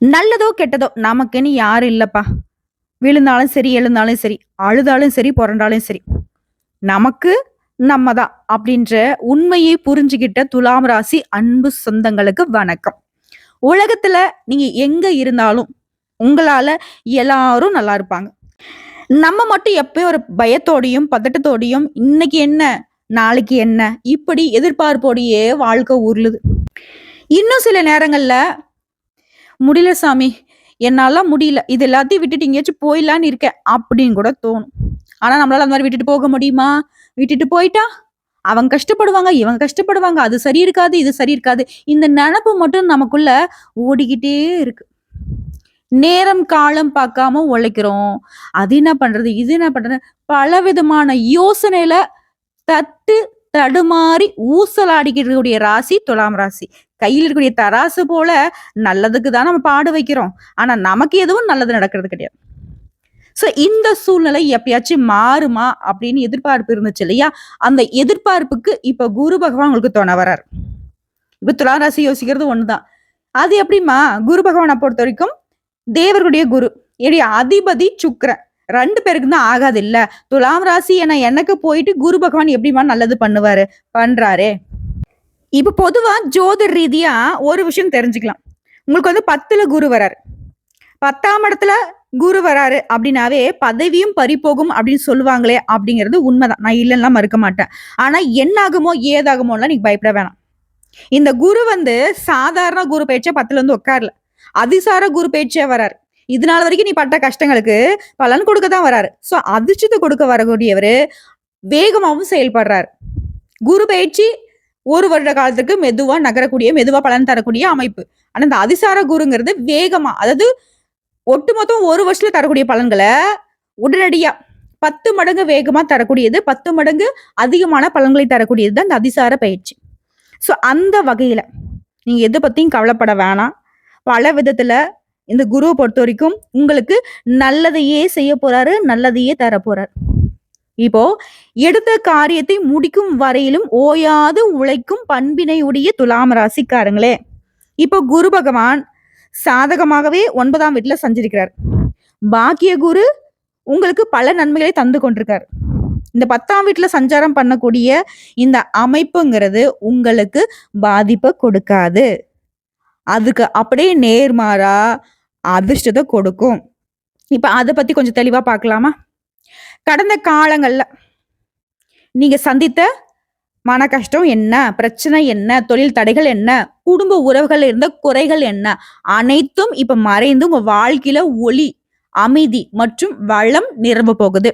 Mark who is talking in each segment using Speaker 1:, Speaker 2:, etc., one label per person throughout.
Speaker 1: நல்லதோ கெட்டதோ நமக்குன்னு யாரும் இல்லைப்பா. விழுந்தாலும் சரி எழுந்தாலும் சரி அழுதாலும் சரி புரண்டாலும் சரி. நமக்கு நம்ம தான் அப்படின்ற உண்மையை புரிஞ்சுக்கிட்ட துலாம் ராசி அன்பு சொந்தங்களுக்கு வணக்கம். உலகத்துல நீங்க எங்க இருந்தாலும் உங்களால எல்லாரும் நல்லா இருப்பாங்க. நம்ம மட்டும் எப்பயும் ஒரு பயத்தோடையும் பதட்டத்தோடையும் இன்னைக்கு என்ன நாளைக்கு என்ன இப்படி எதிர்பார்ப்போடையே வாழ்க்கை உருளுது இன்னும் சில நேரங்கள்ல முடியல சாமி. என்னால முடியல. இது எல்லாத்தையும் விட்டுட்டு எங்கேயாச்சும் போயிடலான்னு இருக்கேன் அப்படின்னு கூட தோணும். ஆனா நம்மளால அந்த மாதிரி விட்டுட்டு போக முடியுமா? விட்டுட்டு போயிட்டா? அவங்க கஷ்டப்படுவாங்க இவங்க கஷ்டப்படுவாங்க. அது சரி இருக்காது இது சரி இருக்காது. இந்த நினப்பு மட்டும் நமக்குள்ள ஓடிக்கிட்டே இருக்கு. நேரம் காலம் பார்க்காம உழைக்கிறோம். அது என்ன பண்றது இது என்ன பண்றது பல விதமான யோசனையில தட்டு தடுமாறி ஊசலாடிக்கூடிய ராசி துலாம் ராசி. கையில் இருக்கக்கூடிய தராசு போல நல்லதுக்கு தான் நம்ம பாடு வைக்கிறோம். ஆனா நமக்கு எதுவும் நல்லது நடக்கிறது கிடையாது. ஸோ இந்த சூழ்நிலை எப்பயாச்சும் மாறுமா அப்படின்னு எதிர்பார்ப்பு இருந்துச்சு இல்லையா? அந்த எதிர்பார்ப்புக்கு இப்ப குரு பகவான் உங்களுக்கு துணை வரார் இப்ப துலாம் ராசி யோசிக்கிறது ஒண்ணுதான். அது எப்படிமா குரு பகவானை பொறுத்த வரைக்கும் தேவர்களுடைய குரு என்னுடைய அதிபதி சுக்கரன். ரெண்டு பேருக்கு தான் ஆகாது இல்ல துலாம் ராசி என எனக்கு போயிட்டு குரு பகவான் எப்படிமா நல்லது பண்ணுவாரு? பண்றாரே. இப்ப பொதுவா ஜோதிட ரீதியா ஒரு விஷயம் தெரிஞ்சுக்கலாம். உங்களுக்கு வந்து பத்துல குரு வராரு. பத்தாம் இடத்துல குரு வராரு அப்படின்னாவே பதவியும் பறிப்போகும் அப்படின்னு சொல்லுவாங்களே அப்படிங்கிறது உண்மைதான். நான் இல்லைன்னா மறுக்க மாட்டேன். ஆனா என்னாகுமோ ஏதாகுமோலாம் நீங்க பயப்பட வேணாம். இந்த குரு வந்து சாதாரண குரு பேச்ச பத்துல இருந்து உட்காரல அதிசார குரு பேச்சே வராரு. இதனால வரைக்கும் நீ பட்ட கஷ்டங்களுக்கு பலன் கொடுக்க தான் வராரு. ஸோ அதிர்ஷ்டத்தை கொடுக்க வரக்கூடியவர் வேகமாகவும் செயல்படுறார். குரு பயிற்சி ஒரு வருட காலத்துக்கு மெதுவா நகரக்கூடிய மெதுவா பலன் தரக்கூடிய அமைப்பு. ஆனா இந்த அதிசார குருங்கிறது வேகமா அதாவது ஒட்டுமொத்தம் ஒரு வருஷத்துல தரக்கூடிய பலன்களை உடனடியா பத்து மடங்கு வேகமா தரக்கூடியது பத்து மடங்கு அதிகமான பலன்களை தரக்கூடியது தான் இந்த அதிசார பயிற்சி. ஸோ அந்த வகையில நீங்க எதை பத்தியும் கவலைப்பட வேணாம். பல விதத்துல இந்த குருவை பொறுத்த வரைக்கும் உங்களுக்கு நல்லதையே செய்ய போறாரு நல்லதையே தர போறாரு. இப்போ எடுத்த காரியத்தை முடிக்கும் வரையிலும் ஓயாது உழைக்கும் பண்பினையுடைய துலாம் ராசிக்காரங்களே. இப்போ குரு பகவான் சாதகமாகவே ஒன்பதாம் வீட்டுல சஞ்சரிக்கிறார். பாக்கிய குரு உங்களுக்கு பல நன்மைகளை தந்து கொண்டிருக்கார். இந்த பத்தாம் வீட்டுல சஞ்சாரம் பண்ணக்கூடிய இந்த அமைப்புங்கிறது உங்களுக்கு பாதிப்பை கொடுக்காது. அதுக்கு அப்படியே நேர்மாறா அதிர்ஷ்டத்தை கொடுக்கும். இப்போ அதை பத்தி கொஞ்சம் தெளிவா பார்க்கலாமா கடந்த காலங்கள்ல நீங்க சந்தித்த மன கஷ்டம் என்ன? பிரச்சனை என்ன? தொழில் தடைகள் என்ன? குடும்ப உறவுகள் இருந்த குறைகள் என்ன? அனைத்தும் இப்ப மறைந்து உங்க வாழ்க்கையில ஒளி அமைதி மற்றும் வளம் நிரம்ப போகுது.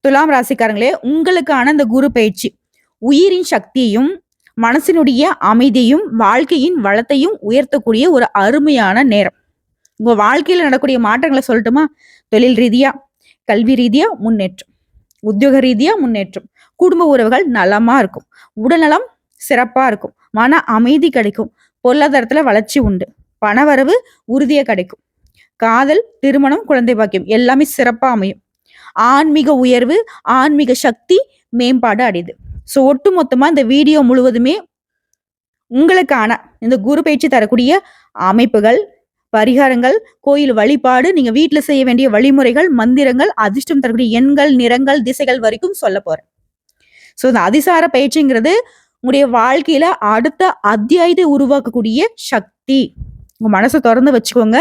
Speaker 1: துலாம் ராசிக்காரங்களே உங்களுக்கான இந்த குரு பயிற்சி. உயிரின் சக்தியையும் மனசினுடைய அமைதியையும் வாழ்க்கையின் வளத்தையும் உயர்த்தக்கூடிய ஒரு அருமையான நேரம். உங்க வாழ்க்கையில நடக்கூடிய மாற்றங்களை சொல்லட்டுமா? தொழில் ரீதியா கல்வி ரீதியா முன்னேற்றம். உத்தியோக ரீதியா முன்னேற்றம். குடும்ப உறவுகள் நலமா இருக்கும். உடல்நலம் சிறப்பா இருக்கும். மன அமைதி கிடைக்கும். பொருளாதாரத்துல வளர்ச்சி உண்டு. பணவரவு உறுதியா கிடைக்கும். காதல் திருமணம் குழந்தை பாக்கியம் எல்லாமே சிறப்பா அமையும். ஆன்மீக உயர்வு ஆன்மீக சக்தி மேம்பாடு அடையுது. ஸோ ஒட்டு மொத்தமா இந்த வீடியோ முழுவதுமே உங்களுக்கான இந்த குரு பயிற்சி தரக்கூடிய அமைப்புகள் பரிகாரங்கள் கோயில் வழிபாடு நீங்க வீட்டுல செய்ய வேண்டிய வழிமுறைகள் மந்திரங்கள் அதிர்ஷ்டம் தரக்கூடிய எண்கள் நிறங்கள் திசைகள் வரைக்கும் சொல்ல போறேன். ஸோ இந்த அதிசார பயிற்சிங்கிறது உங்களுடைய வாழ்க்கையில அடுத்த அத்தியாயத்தை உருவாக்கக்கூடிய சக்தி. உங்க மனசை திறந்து வச்சுக்கோங்க.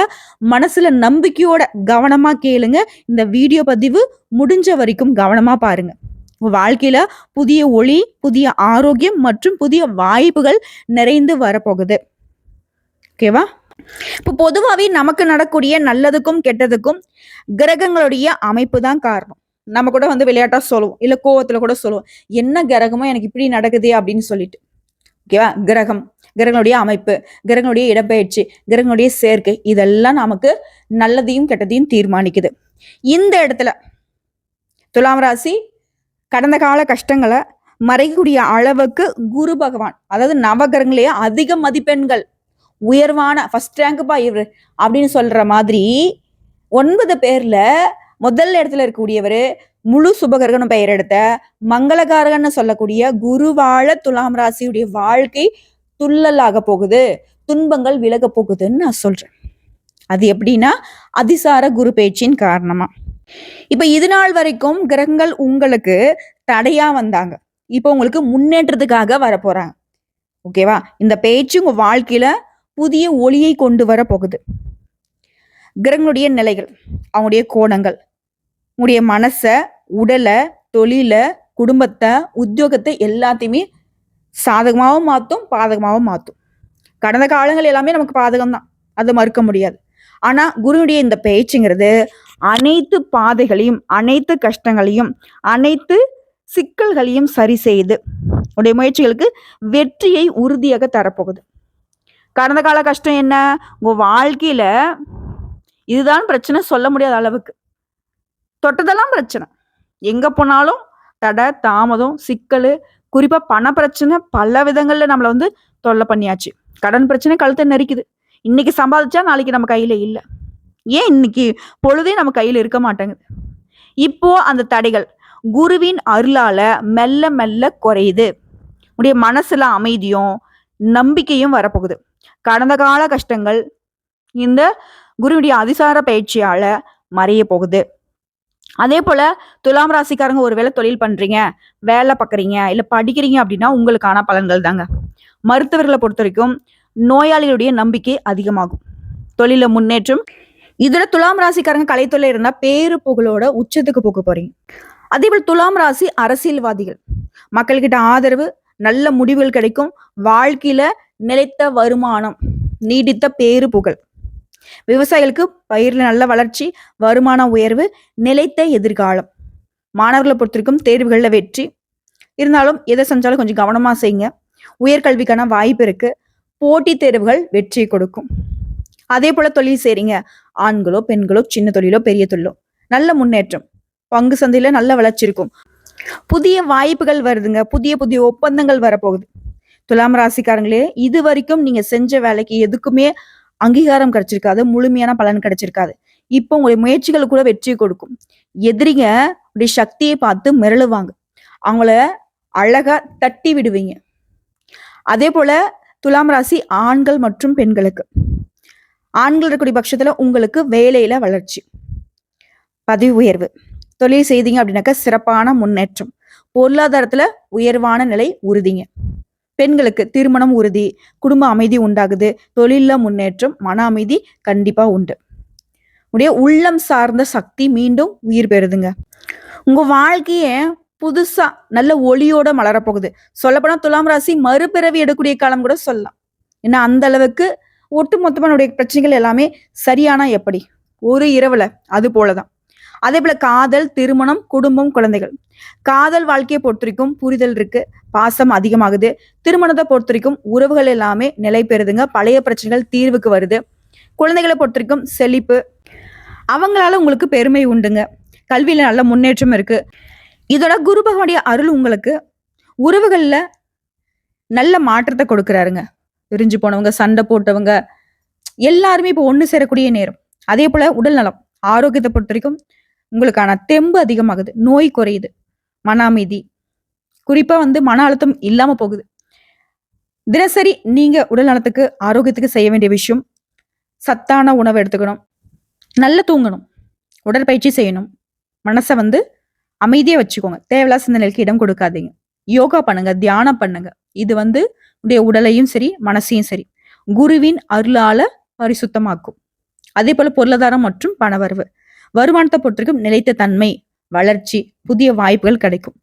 Speaker 1: மனசுல நம்பிக்கையோட கவனமா கேளுங்க. இந்த வீடியோ பதிவு முடிஞ்ச வரைக்கும் கவனமா பாருங்க. உங்க வாழ்க்கையில புதிய ஒளி புதிய ஆரோக்கியம் மற்றும் புதிய வாய்ப்புகள் நிறைந்து வரப்போகுது. ஓகேவா? இப்போ பொதுவாகவே நமக்கு நடக்கூடிய நல்லதுக்கும் கெட்டதுக்கும் கிரகங்களுடைய அமைப்பு தான் காரணம். நம்ம கூட வந்து விளையாட்டா சொல்லுவோம். இல்ல கோவத்துல கூட சொல்லுவோம். என்ன கிரகமோ எனக்கு இப்படி நடக்குது அப்படின்னு சொல்லிட்டு. ஓகேவா கிரகம். கிரகங்களுடைய அமைப்பு கிரகங்களுடைய இடப்பெயர்ச்சி கிரகங்களுடைய சேர்க்கை இதெல்லாம் நமக்கு நல்லதையும் கெட்டதையும் தீர்மானிக்குது. இந்த இடத்துல துலாம் ராசி கடந்த கால கஷ்டங்களை மறைக்கக்கூடிய அளவுக்கு குரு பகவான் அதாவது நவகிரகங்களையே அதிக மதிப்பெண்கள் உயர்வான ஃபஸ்ட் ரேங்க்பா இவர் அப்படின்னு சொல்கிற மாதிரி ஒன்பது பேரில் முதல் இடத்துல இருக்கக்கூடியவர் முழு சுபகர்கன் பெயர் எடுத்த மங்களகாரகன்னு சொல்லக்கூடிய குருவாழ துலாம் ராசியுடைய வாழ்க்கை துள்ளலாக போகுது. துன்பங்கள் விலக போகுதுன்னு நான் சொல்கிறேன் அது எப்படின்னா அதிசார குரு பேச்சின் காரணமாக இப்போ இது நாள் வரைக்கும் கிரகங்கள் உங்களுக்கு தடையாக வந்தாங்க. இப்போ உங்களுக்கு முன்னேற்றத்துக்காக வர ஓகேவா? இந்த பேச்சு உங்கள் வாழ்க்கையில் புதிய ஒளியை கொண்டு வர போகுது. கிரகங்களுடைய நிலைகள் அவங்களுடைய கோணங்கள் உங்களுடைய மனசை உடலை தொழிலை குடும்பத்தை உத்தியோகத்தை எல்லாத்தையுமே சாதகமாகவும் மாற்றும் பாதகமாகவும் மாற்றும். கடந்த காலங்கள் எல்லாமே நமக்கு பாதகம் தான். அதை மறுக்க முடியாது. ஆனால் குருனுடைய இந்த பேச்சுங்கிறது அனைத்து பாதைகளையும் அனைத்து கஷ்டங்களையும் அனைத்து சிக்கல்களையும் சரி செய்து உடைய முயற்சிகளுக்கு வெற்றியை உறுதியாக தரப்போகுது. கடந்த கால கஷ்டம் என்ன? உங்கள் வாழ்க்கையில் இதுதான் பிரச்சனை சொல்ல முடியாத அளவுக்கு. தொட்டதெல்லாம் பிரச்சனை. எங்கே போனாலும் தடை தாமதம் சிக்கல் குறிப்பாக பண பிரச்சனை பல விதங்களில் நம்மளை வந்து தொல்லை பண்ணியாச்சு. கடன் பிரச்சனை கழுத்தை நெரிக்குது. இன்னைக்கு சம்பாதிச்சா நாளைக்கு நம்ம கையில் இல்லை. ஏன் இன்னைக்கு பொழுதே நம்ம கையில் இருக்க மாட்டேங்குது? இப்போ அந்த தடைகள் குருவின் அருளால மெல்ல மெல்ல குறையுது. உடைய மனசுல அமைதியும் நம்பிக்கையும் வரப்போகுது. கடந்த கால கஷ்டங்கள் இந்த குருவுடைய அதிசார பயிற்சியால மறைய போகுது. அதே போல துலாம் ராசிக்காரங்க ஒருவேளை தொழில் பண்றீங்க வேலை பார்க்குறீங்க இல்ல படிக்கிறீங்க அப்படின்னா உங்களுக்கான பலன்கள் தாங்க. மருத்துவர்களை பொறுத்த வரைக்கும் நோயாளிகளுடைய நம்பிக்கை அதிகமாகும். தொழில முன்னேற்றம். இதுல துலாம் ராசிக்காரங்க கலைத்தொழில் இருந்தா பேரு புகழோட உச்சத்துக்கு போக போறீங்க. அதே போல் துலாம் ராசி அரசியல்வாதிகள். மக்கள்கிட்ட ஆதரவு நல்ல முடிவுகள் கிடைக்கும். வாழ்க்கையில நிலைத்த வருமானம் நீடித்த பேரு புகழ் விவசாயிகளுக்கு பயிரில் நல்ல வளர்ச்சி வருமான உயர்வு நிலைத்த எதிர்காலம். மாணவர்களை பொறுத்திருக்கும் தேர்வுகளில் வெற்றி. இருந்தாலும் எதை செஞ்சாலும் கொஞ்சம் கவனமா செய்யுங்க. உயர்கல்விக்கான வாய்ப்பு இருக்கு. போட்டித் தேர்வுகள் வெற்றி கொடுக்கும். அதே போல தொழில் செய்றீங்க. ஆண்களோ பெண்களோ சின்ன தொழிலோ பெரிய தொழிலோ. நல்ல முன்னேற்றம். பங்கு சந்தையில நல்ல வளர்ச்சி இருக்கும். புதிய வாய்ப்புகள் வருதுங்க. புதிய புதிய ஒப்பந்தங்கள் வரப்போகுது. துலாம் ராசிக்காரங்களே இது வரைக்கும் நீங்க செஞ்ச வேலைக்கு எதுக்குமே அங்கீகாரம் கிடைச்சிருக்காது முழுமையான பலன் கிடைச்சிருக்காது. இப்போ உங்களுடைய முயற்சிகள் கூட வெற்றி கொடுக்கும். எதிரிங்க உடைய சக்தியை பார்த்து மிரளுவாங்க. அவங்கள அழகா தட்டி விடுவீங்க. அதே போல துலாம் ராசி ஆண்கள் மற்றும் பெண்களுக்கு. ஆண்கள் இருக்கக்கூடிய பட்சத்துல உங்களுக்கு வேலையில வளர்ச்சி. பதவி உயர்வு. தொழில் செய்தீங்க அப்படின்னாக்கா சிறப்பான முன்னேற்றம். பொருளாதாரத்துல உயர்வான நிலை உறுதிங்க. பெண்களுக்கு திருமணம் உறுதி குடும்ப அமைதி உண்டாகுது தொழிலில் முன்னேற்றம் மன அமைதி கண்டிப்பாக உண்டு. உடைய உள்ளம் சார்ந்த சக்தி மீண்டும் உயிர் பெறுதுங்க. உங்கள் வாழ்க்கையை புதுசாக நல்ல ஒளியோட மலரப்போகுது. சொல்லப்போனால் துலாம் ராசி மறுபிறவி எடுக்கக்கூடிய காலம் கூட சொல்லலாம். ஏன்னா அந்த அளவுக்கு ஒட்டு மொத்தமானுடைய பிரச்சனைகள் எல்லாமே சரியானா எப்படி? ஒரு இரவுல அது போலதான். அதே போல காதல் திருமணம் குடும்பம் குழந்தைகள். காதல் வாழ்க்கையை பொறுத்த வரைக்கும் புரிதல் இருக்கு. பாசம் அதிகமாகுது. திருமணத்தை பொறுத்த வரைக்கும் உறவுகள் எல்லாமே நிலை பெறுதுங்க. பழைய பிரச்சனைகள் தீர்வுக்கு வருது. குழந்தைகளை பொறுத்த வரைக்கும் செழிப்பு. அவங்களால உங்களுக்கு பெருமை உண்டுங்க. கல்வியில நல்ல முன்னேற்றம் இருக்கு. இதோட குரு பகவானுடைய அருள் உங்களுக்கு உறவுகள்ல நல்ல மாற்றத்தை கொடுக்குறாருங்க. பிரிஞ்சு போனவங்க சண்டை போட்டவங்க எல்லாருமே இப்போ ஒன்று சேரக்கூடிய நேரம். அதே போல உடல் நலம் ஆரோக்கியத்தை பொறுத்த வரைக்கும் உங்களுக்கான தெம்பு அதிகமாகுது. நோய் குறையுது. மன அமைதி குறிப்பா வந்து மன அழுத்தம் இல்லாம போகுது. தினசரி நீங்க உடல் நலத்துக்கு ஆரோக்கியத்துக்கு செய்ய வேண்டிய விஷயம் சத்தான உணவு எடுத்துக்கணும். நல்லா தூங்கணும். உடற்பயிற்சி செய்யணும். மனசை வந்து அமைதியா வச்சுக்கோங்க. தேவையில்லா சிந்தனைகளுக்கு இடம் கொடுக்காதீங்க. யோகா பண்ணுங்க தியானம் பண்ணுங்க. இது வந்து உடைய உடலையும் சரி மனசையும் சரி குருவின் அருளால பரிசுத்தமாக்கும். அதே போல பொருளாதாரம் மற்றும் பணவரவு. வருமானத்தை பொறுத்தவரைக்கும் நிலைத்த தன்மை வளர்ச்சி புதிய வாய்ப்புகள் கிடைக்கும்.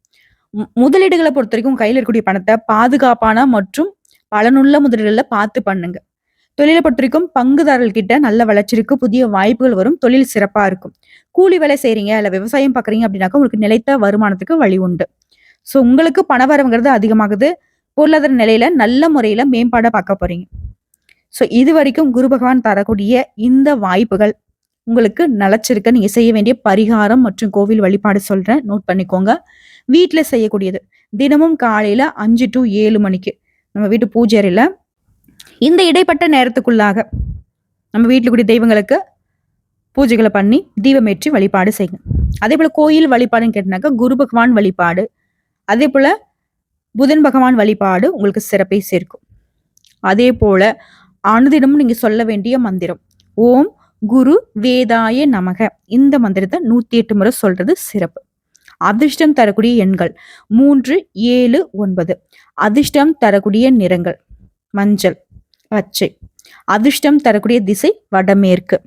Speaker 1: முதலீடுகளை பொறுத்த வரைக்கும் கையில் இருக்கக்கூடிய பணத்தை பாதுகாப்பான மற்றும் பலனுள்ள முதலீடுகளை பார்த்து பண்ணுங்க. தொழிலை பொறுத்த வரைக்கும் கிட்ட நல்ல வளர்ச்சி இருக்கு புதிய வாய்ப்புகள் வரும் தொழில் சிறப்பா இருக்கும். கூலி வேலை செய்றீங்க இல்ல விவசாயம் பாக்குறீங்க அப்படின்னாக்கா உங்களுக்கு நிலைத்த வருமானத்துக்கு வழி உண்டு. ஸோ உங்களுக்கு பணவரவுங்கிறது அதிகமாகுது பொருளாதார நிலையில நல்ல முறையில மேம்பாட பார்க்க போறீங்க. ஸோ இது வரைக்கும் குரு பகவான் தரக்கூடிய இந்த வாய்ப்புகள் உங்களுக்கு நலச்சிருக்க நீங்கள் செய்ய வேண்டிய பரிகாரம் மற்றும் கோவில் வழிபாடு சொல்கிறேன் நோட் பண்ணிக்கோங்க. வீட்டில் செய்யக்கூடியது. தினமும் காலையில் அஞ்சு டு ஏழு மணிக்கு. நம்ம வீட்டு பூஜை இந்த இடைப்பட்ட நேரத்துக்குள்ளாக நம்ம வீட்டில் கூடிய தெய்வங்களுக்கு பூஜைகளை பண்ணி தீபமேற்றி வழிபாடு செய்யுங்க. அதே போல் கோயில் வழிபாடுன்னு கேட்டினாக்கா குரு பகவான் வழிபாடு. அதே போல் புதன் பகவான் வழிபாடு உங்களுக்கு சிறப்பை சேர்க்கும். அதே போல் அனுதினமும் நீங்கள் சொல்ல வேண்டிய மந்திரம். ஓம் குரு வேதாய நமக. இந்த மந்திரத்தை நூத்தி எட்டு முறை சொல்றது சிறப்பு. அதிர்ஷ்டம் தரக்கூடிய எண்கள் மூன்று ஏழு ஒன்பது. அதிர்ஷ்டம் தரக்கூடிய நிறங்கள் மஞ்சள் பச்சை. அதிர்ஷ்டம் தரக்கூடிய திசை வடமேற்கு.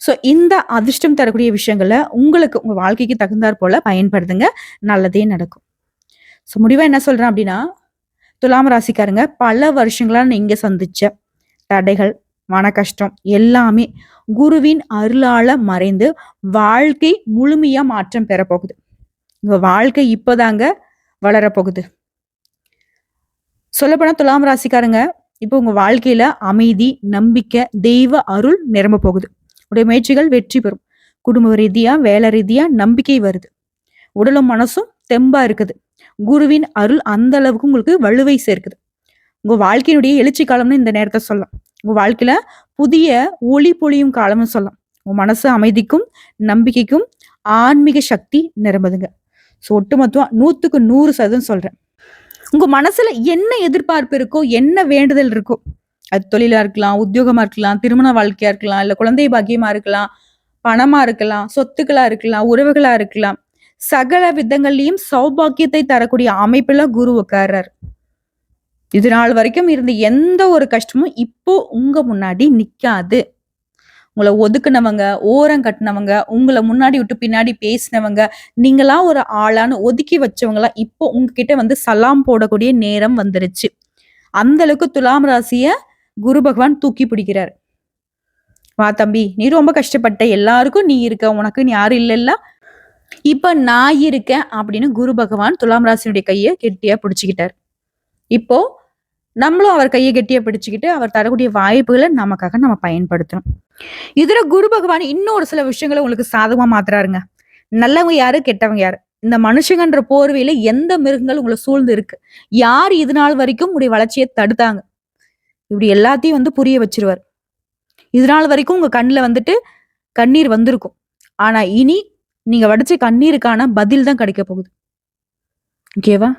Speaker 1: ஸோ இந்த அதிர்ஷ்டம் தரக்கூடிய விஷயங்களை உங்களுக்கு உங்கள் வாழ்க்கைக்கு தகுந்தாற் போல பயன்படுத்துங்க. நல்லதே நடக்கும். ஸோ முடிவாக என்ன சொல்கிறேன் அப்படின்னா துலாம் ராசிக்காரங்க பல வருஷங்களாக நீங்கள் சந்திச்ச தடைகள் மன கஷ்டம் எல்லாமே குருவின் அருளால மறைந்து வாழ்க்கை முழுமையா மாற்றம் பெறப்போகுது. உங்க வாழ்க்கை இப்போதாங்க வளரப்போகுது. சொல்லப்போனா துலாம் ராசிக்காரங்க இப்போ உங்க வாழ்க்கையில அமைதி நம்பிக்கை தெய்வ அருள் நிரம்ப போகுது. உடைய முயற்சிகள் வெற்றி பெறும். குடும்ப ரீதியா வேலை ரீதியா நம்பிக்கை வருது. உடலும் மனசும் தெம்பா இருக்குது. குருவின் அருள் அந்த அளவுக்கு உங்களுக்கு வலுவை சேர்க்குது. உங்க வாழ்க்கையினுடைய எழுச்சி காலம்னு இந்த நேரத்தை சொல்லலாம். உன் வாழ்க்கையில புதிய ஒளி பொழியும் காலம்னு சொல்லலாம். உன் மனசு அமைதிக்கும் நம்பிக்கைக்கும் ஆன்மீக சக்தி நிரம்புதுங்க. ஸோ ஒட்டுமொத்தமாக நூத்துக்கு நூறு சதவீதம் சொல்றேன். உங்க மனசுல என்ன எதிர்பார்ப்பு இருக்கோ என்ன வேண்டுதல் இருக்கோ அது தொழிலா இருக்கலாம் உத்தியோகமா இருக்கலாம் திருமண வாழ்க்கையா இருக்கலாம் இல்ல குழந்தை பாக்கியமாக இருக்கலாம் பணமா இருக்கலாம் சொத்துக்களா இருக்கலாம் உறவுகளா இருக்கலாம் சகல விதங்கள்லயும் சௌபாக்கியத்தை தரக்கூடிய அமைப்புல குரு உட்கார்றாரு இது நாள் வரைக்கும் இருந்த எந்த ஒரு கஷ்டமும் இப்போ உங்க முன்னாடி நிக்காது. உங்களை ஒதுக்குனவங்க ஓரம் கட்டினவங்க உங்களை முன்னாடி விட்டு பின்னாடி பேசினவங்க நீங்களா ஒரு ஆளான்னு ஒதுக்கி வச்சவங்களா இப்போ உங்ககிட்ட வந்து சலாம் போடக்கூடிய நேரம் வந்துருச்சு. அந்த அளவுக்கு துலாம் ராசிய குரு பகவான் தூக்கி பிடிக்கிறார். வா தம்பி நீ ரொம்ப கஷ்டப்பட்ட எல்லாருக்கும் நீ இருக்க உனக்கு நீ யாரும் இல்லைல்ல. இப்ப நான் இருக்கேன் அப்படின்னு குரு பகவான் துலாம் ராசினுடைய கையை கெட்டியா பிடிச்சுக்கிட்டார். இப்போ நம்மளும் அவர் கையை கெட்டியா பிடிச்சிக்கிட்டு அவர் தரக்கூடிய வாய்ப்புகளை நமக்காக நம்ம பயன்படுத்தணும் இதுல குரு பகவான் இன்னும் ஒரு சில விஷயங்களை உங்களுக்கு சாதகமா மாத்துறாருங்க. நல்லவங்க யாரு கெட்டவங்க யாரு? இந்த மனுஷங்கன்ற போர்வையில எந்த மிருகங்கள் உங்களை சூழ்ந்து இருக்கு? யார் இது நாள் வரைக்கும் உடைய வளர்ச்சியை தடுத்தாங்க? இப்படி எல்லாத்தையும் வந்து புரிய வச்சிருவார். இது நாள் வரைக்கும் உங்க கண்ணுல வந்துட்டு கண்ணீர் வந்திருக்கும். ஆனா இனி நீங்க வடிச்ச கண்ணீருக்கான பதில் தான் கிடைக்க போகுது. ஓகேவா?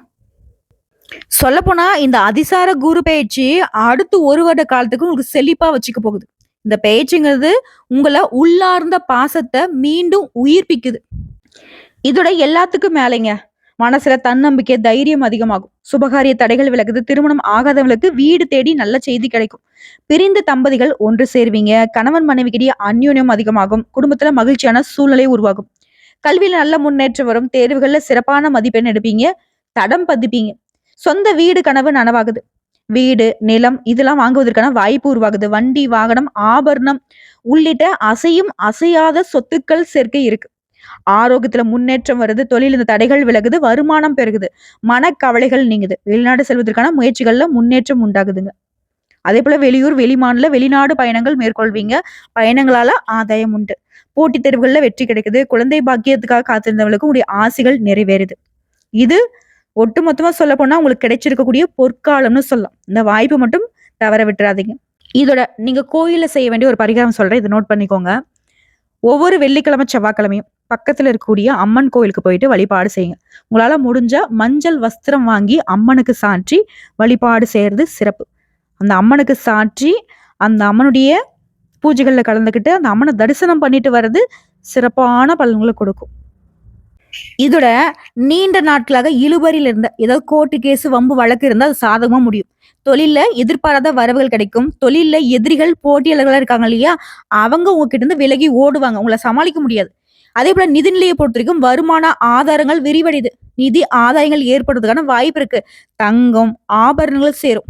Speaker 1: சொல்லப்போனா இந்த அதிசார குரு பயிற்சி அடுத்து ஒரு வருட காலத்துக்கு உங்களுக்கு செழிப்பா வச்சுக்க போகுது. இந்த பயிற்சிங்கிறது உங்களை உள்ளார்ந்த பாசத்தை மீண்டும் உயிர்ப்பிக்குது. இதோட எல்லாத்துக்கும் மேலைங்க மனசுல தன்னம்பிக்கை தைரியம் அதிகமாகும். சுபகாரிய தடைகள் விலகுது திருமணம் ஆகாதவங்களுக்கு வீடு தேடி நல்ல செய்தி கிடைக்கும். பிரிந்த தம்பதிகள் ஒன்று சேர்வீங்க கணவன் மனைவிக்கிடையே அந்யோன்யம் அதிகமாகும் குடும்பத்துல மகிழ்ச்சியான சூழ்நிலை உருவாகும். கல்வியில நல்ல முன்னேற்றம் வரும் தேர்வுகள்ல சிறப்பான மதிப்பெண் எடுப்பீங்க தடம் பதிப்பீங்க. சொந்த வீடு கனவு நனவாகுது. வீடு நிலம் இதெல்லாம் வாங்குவதற்கான வாய்ப்பு உருவாகுது. வண்டி வாகனம் ஆபரணம் உள்ளிட்ட அசையும் அசையாத சொத்துக்கள் சேர்க்கை இருக்கு. ஆரோக்கியத்துல முன்னேற்றம் வருது தொழில் இந்த தடைகள் விலகுது வருமானம் பெருகுது மனக்கவலைகள் நீங்குது. வெளிநாடு செல்வதற்கான முயற்சிகள்ல முன்னேற்றம் உண்டாகுதுங்க. அதே போல வெளியூர் வெளிமாநில வெளிநாடு பயணங்கள் மேற்கொள்வீங்க. பயணங்களால ஆதாயம் உண்டு. போட்டித் தேர்வுகள்ல வெற்றி கிடைக்குது. குழந்தை பாக்கியத்துக்காக காத்திருந்தவங்களுக்கு உடைய ஆசைகள் நிறைவேறுது. இது ஒட்டுமொத்தமா சொல்ல போனா உங்களுக்கு கிடைச்சிருக்கக்கூடிய பொற்காலம்னு சொல்லலாம். இந்த வாய்ப்பு மட்டும் தவற விட்டுறாதீங்க. இதோட நீங்க கோயிலில் செய்ய வேண்டிய ஒரு பரிகாரம் சொல்றேன். இதை நோட் பண்ணிக்கோங்க. ஒவ்வொரு வெள்ளிக்கிழமை செவ்வாய்க்கிழமையும் பக்கத்துல இருக்கக்கூடிய அம்மன் கோயிலுக்கு போயிட்டு வழிபாடு செய்யுங்க. உங்களால முடிஞ்சா மஞ்சள் வஸ்திரம் வாங்கி அம்மனுக்கு சாற்றி வழிபாடு செய்யறது சிறப்பு. அந்த அம்மனுக்கு சாற்றி அந்த அம்மனுடைய பூஜைகளில் கலந்துக்கிட்டு அந்த அம்மனை தரிசனம் பண்ணிட்டு வர்றது சிறப்பான பலன்களை கொடுக்கும். இதோட நீண்ட நாட்களாக இழுபறியில் இருந்த ஏதாவது கோர்ட்டு கேஸ் வம்பு வழக்கு இருந்தால் அது சாதகமாக முடியும். தொழிலில் எதிர்பாராத வரவுகள் கிடைக்கும். தொழிலில் எதிரிகள் போட்டியாளர்களாக இருக்காங்க இல்லையா? அவங்க உங்ககிட்ட இருந்து விலகி ஓடுவாங்க. உங்களை சமாளிக்க முடியாது. அதே போல நிதிநிலையை பொறுத்த வரைக்கும் வருமான ஆதாரங்கள் விரிவடையுது. நிதி ஆதாயங்கள் ஏற்படுறதுக்கான வாய்ப்பு இருக்கு. தங்கம் ஆபரணங்கள் சேரும்.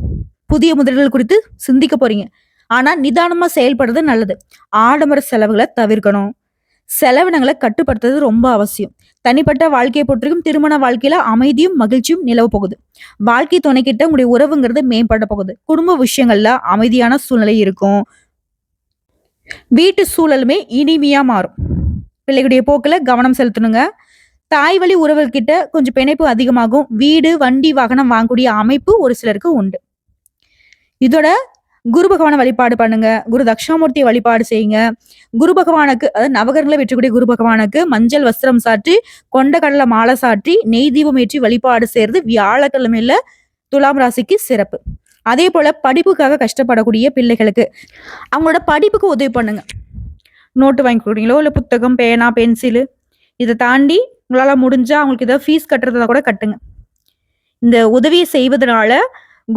Speaker 1: புதிய முதல்கள் குறித்து சிந்திக்க போறீங்க. ஆனா நிதானமா செயல்படுறது நல்லது. ஆடம்பர செலவுகளை தவிர்க்கணும். செலவினங்களை கட்டுப்படுத்துறது ரொம்ப அவசியம். தனிப்பட்ட வாழ்க்கையை பொறுத்திருக்கும் திருமண வாழ்க்கையில அமைதியும் மகிழ்ச்சியும் நிலவ போகுது. வாழ்க்கை துணைக்கிட்ட உங்களுடைய உறவுங்கிறது மேம்பட போகுது. குடும்ப விஷயங்கள்ல அமைதியான சூழ்நிலை இருக்கும். வீட்டு சூழலுமே இனிமையா மாறும். பிள்ளைகளுடைய போக்கில் கவனம் செலுத்தணுங்க. தாய் வழி உறவுகிட்ட கொஞ்சம் பிணைப்பு அதிகமாகும். வீடு வண்டி வாகனம் வாங்கக்கூடிய அமைப்பு ஒரு சிலருக்கு உண்டு. இதோட குரு பகவானை வழிபாடு பண்ணுங்க. குரு தட்சிணாமூர்த்தியை வழிபாடு செய்யுங்க. குரு பகவானுக்கு அதாவது நவகரங்களை வெற்றக்கூடிய குரு பகவானுக்கு மஞ்சள் வஸ்திரம் சாற்றி கொண்ட கடலை மாலை சாற்றி நெய் தீபம் ஏற்றி வழிபாடு செய்யறது வியாழக்கிழமையில துலாம் ராசிக்கு சிறப்பு. அதே போல படிப்புக்காக கஷ்டப்படக்கூடிய பிள்ளைகளுக்கு அவங்களோட படிப்புக்கு உதவி பண்ணுங்க. நோட்டு வாங்கி கொடுக்குறீங்களோ இல்லை புத்தகம் பேனா பென்சிலு இதை தாண்டி உங்களால் முடிஞ்சா அவங்களுக்கு ஏதாவது ஃபீஸ் கட்டுறதா கூட கட்டுங்க. இந்த உதவியை செய்வதனால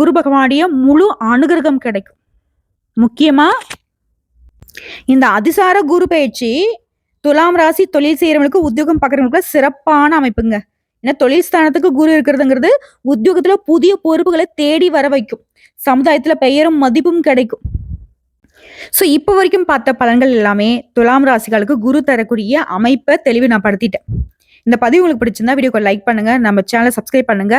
Speaker 1: குரு பகவானுடைய முழு அனுகிரகம் கிடைக்கும். முக்கியமா இந்த அதிசார குரு பயிற்சி துலாம் ராசி தொழில் செய்யறவங்களுக்கு உத்தியோகம் பார்க்குறவங்களுக்கு சிறப்பான அமைப்புங்க. ஏன்னா தொழில் ஸ்தானத்துக்கு குரு இருக்கிறதுங்கிறது உத்தியோகத்துல புதிய பொறுப்புகளை தேடி வர வைக்கும். சமுதாயத்துல பெயரும் மதிப்பும் கிடைக்கும். ஸோ இப்போ வரைக்கும் பார்த்த பலன்கள் எல்லாமே துலாம் ராசிகளுக்கு குரு தரக்கூடிய அமைப்பை தெளிவு நான் படுத்திட்டேன். இந்த பதிவு உங்களுக்கு பிடிச்சிருந்தா வீடியோக்கு லைக் பண்ணுங்க. நம்ம சேனலை சப்ஸ்கிரைப் பண்ணுங்க.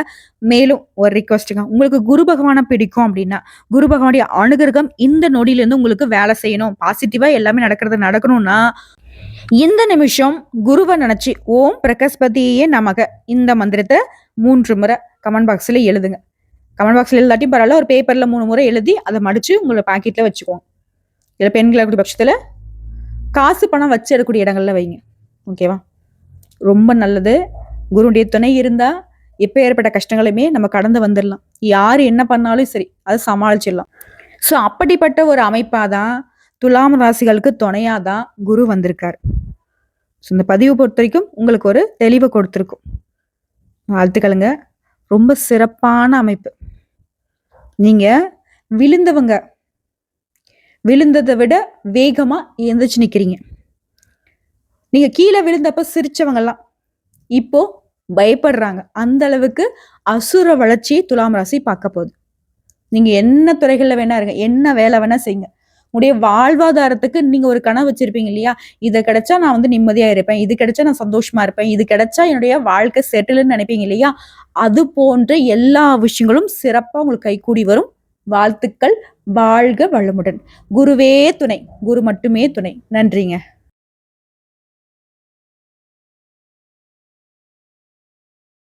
Speaker 1: மேலும் ஒரு ரிக்வஸ்ட்டுங்க உங்களுக்கு குரு பகவானை பிடிக்கும் அப்படின்னா குரு பகவானுடைய அனுகிரகம் இந்த நொடியிலேருந்து உங்களுக்கு வேலை செய்யணும். பாசிட்டிவா எல்லாமே நடக்கிறது நடக்கணும்னா இந்த நிமிஷம் குருவை நினைச்சு ஓம் பிரகஸ்பதியே நமக. இந்த மந்திரத்தை மூன்று முறை கமெண்ட் பாக்ஸில் எழுதுங்க. கமெண்ட் பாக்ஸில் எழுதாட்டியும் பரவாயில்ல ஒரு பேப்பரில் மூணு முறை எழுதி அதை மடித்து உங்களை பாக்கெட்டில் வச்சுக்கோங்க இதில் பெண்களை கூடிய பட்சத்தில் காசு பணம் வச்சு எடுக்கக்கூடிய இடங்கள்ல வைங்க. ஓகேவா ரொம்ப நல்லது. குருடைய துணை இருந்தால் எப்போ ஏற்பட்ட கஷ்டங்களையுமே நம்ம கடந்து வந்துடலாம் யார் என்ன பண்ணாலும் சரி அதை சமாளிச்சிடலாம் ஸோ அப்படிப்பட்ட ஒரு அமைப்பாக தான் துலாம் ராசிகளுக்கு துணையாக தான் குரு வந்திருக்கார். ஸோ இந்த பதிவு பொறுத்த வரைக்கும் உங்களுக்கு ஒரு தெளிவை கொடுத்துருக்கும். வாழ்த்துக்களுங்க. ரொம்ப சிறப்பான அமைப்பு. நீங்கள் விழுந்தவங்க. விழுந்ததை விட வேகமாக எந்திரிச்சு நிற்கிறீங்க நீங்கள் கீழே விழுந்தப்ப சிரிச்சவங்கெல்லாம் இப்போ பயப்படுறாங்க. அந்த அளவுக்கு அசுர வளர்ச்சியை துலாம் ராசி பார்க்க போகுது. நீங்கள் என்ன துறைகளில் வேணா இருங்க என்ன வேலை வேணா செய்யுங்க. உடைய வாழ்வாதாரத்துக்கு நீங்க ஒரு கனவு வச்சிருப்பீங்க இல்லையா? இது கிடைச்சா நான் வந்து நிம்மதியா இருப்பேன் இது கிடைச்சா நான் சந்தோஷமா இருப்பேன் இது கிடைச்சா என்னுடைய வாழ்க்கை செட்டில்னு நினைப்பீங்க இல்லையா? அது போன்ற எல்லா விஷயங்களும் சிறப்பா உங்களுக்கு கைகூடி வரும். வாழ்த்துக்கள் வாழ்க வளமுடன். குருவே துணை குரு மட்டுமே துணை. நன்றிங்க.